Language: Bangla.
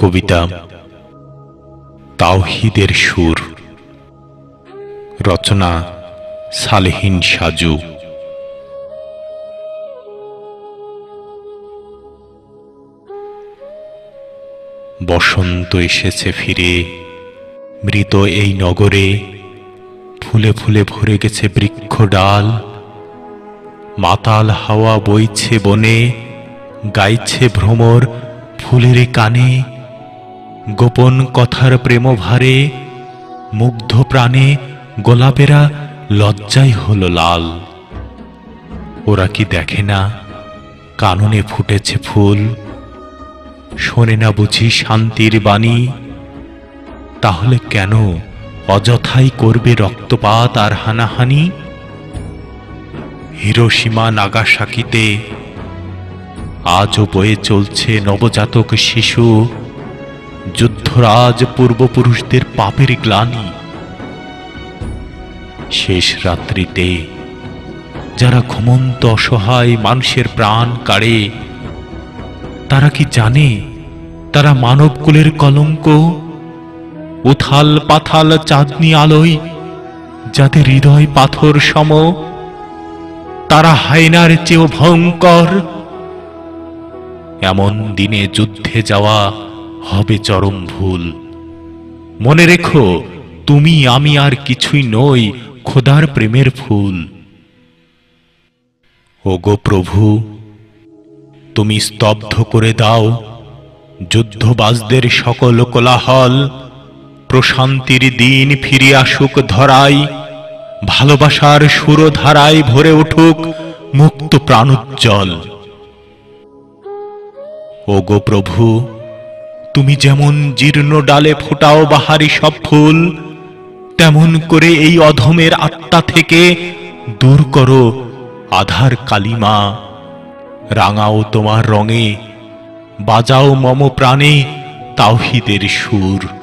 কবিতা, তাওহিদের সুর, রচনা সালেহীন সাজু। বসন্ত এসেছে ফিরে, মৃত এই নগরে, ফুলে ফুলে ভরে গেছে বৃক্ষ ডাল। মাতাল হাওয়া বইছে বনে, গাইছে ভ্রমর ফুলের কানে। গোপন কথার প্রেম ভারে মুগ্ধ প্রাণে গোলাপেরা লজ্জাই হলো লাল। ওরা কি দেখে না কাননে ফুটেছে ফুল? শোনে না বুঝি শান্তির বাণী? তাহলে কেন অযথাই করবে রক্তপাত আর হানাহানি? হিরোসীমা নাগাসাকিতে আজও বয়ে চলছে নবজাতক শিশু যুদ্ধরাজ পূর্বপুরুষদের পাপের গ্লানি। শেষ রাত্রিতে যারা ঘুমন্ত অসহায় মানুষের প্রাণ কাড়ে, তারা কি জানে তারা মানবকুলের কলঙ্ক? উথাল পাথাল চাঁদনি আলোয় যাদের হৃদয় পাথর সম, তারা হায়নার চেয়েও ভয়ঙ্কর। এমন দিনে যুদ্ধে যাওয়া হবে চরম ভুল। মনে রেখো, তুমি, আমি আর কিছুই নই, খোদার প্রেমের ফুল। ওগো প্রভু, তুমি স্তব্ধ করে দাও, যুদ্ধবাজদের সকল কোলাহল, প্রশান্তির দিন ফিরে আসুক ধরাই, ভালোবাসার সুরধারায় ভরে উঠুক মুক্ত প্রাণোজ্জ্বল। ওগো প্রভু তুমি যেমন জীর্ণ ডালে ফোটাও বাহারি সব ফুল, তেমন করে এই অধমের আত্মা থেকে দূর করো আধার কালিমা। রাঙাও তোমার রঙে, বাজাও মম প্রাণে তাওহিদের সুর।